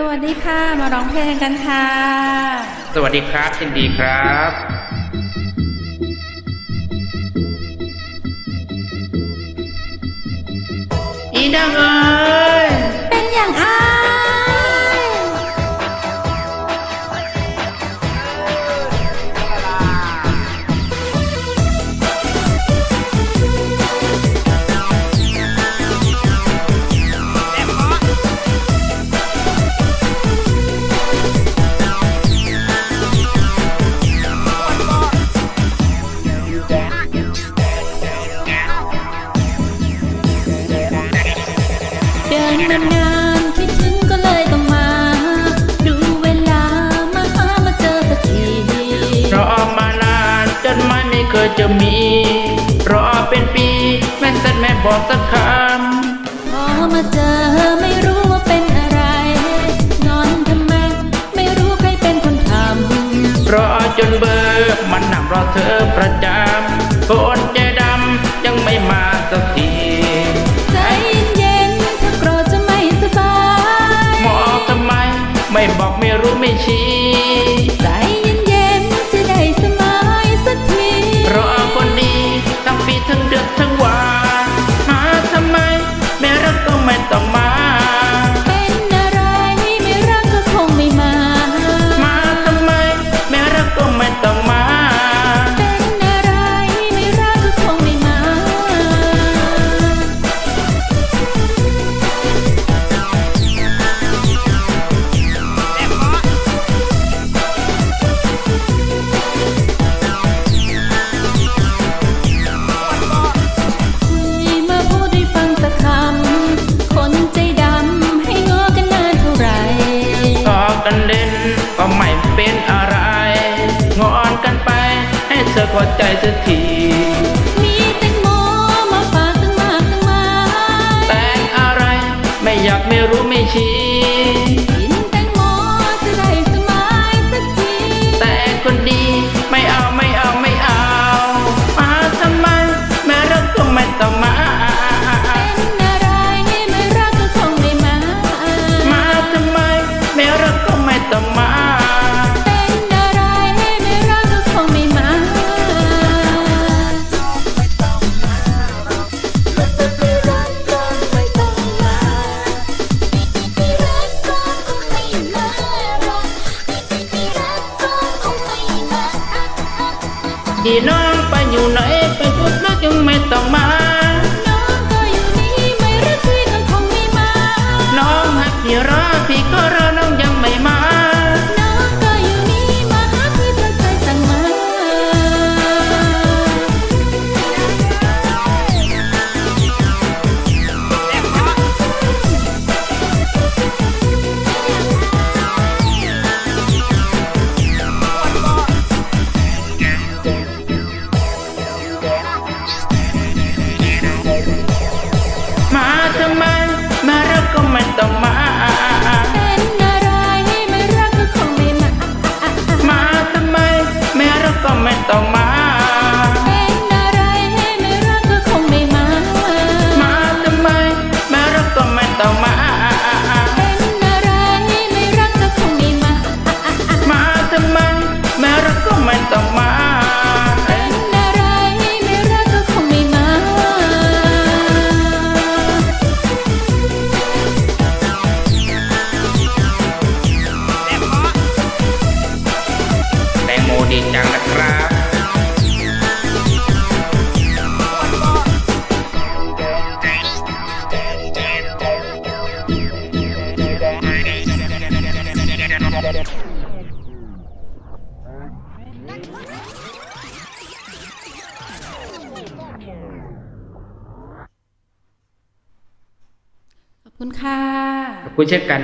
สวัสดีค่ะ มาร้องเพลงกันค่ะ สวัสดีครับชินดีครับอีดังเอ้ย รอมานานจนไม่เคยจะมี รอเป็นปี แม่สัตแม่บอกสักคำพอมาเจอไม่รู้ว่าเป็นอะไร นอนทำไม ไม่รู้ใครเป็นคนทำรอจนเบอร์มันนำรอเธอประจำคนใจดำยังไม่มาสักที realmente กันไป ให้สะกดใจสักทีมีแตงโมมาฝากตั้งมากตั้งมายแต่งอะไรไม่อยากไม่รู้ไม่ชี้ ดีน้องไปอยู่ไหนไปจุดนักยังไม่ต้องมา ดีจังนะครับ ขอบคุณค่ะ ขอบคุณเช่นกัน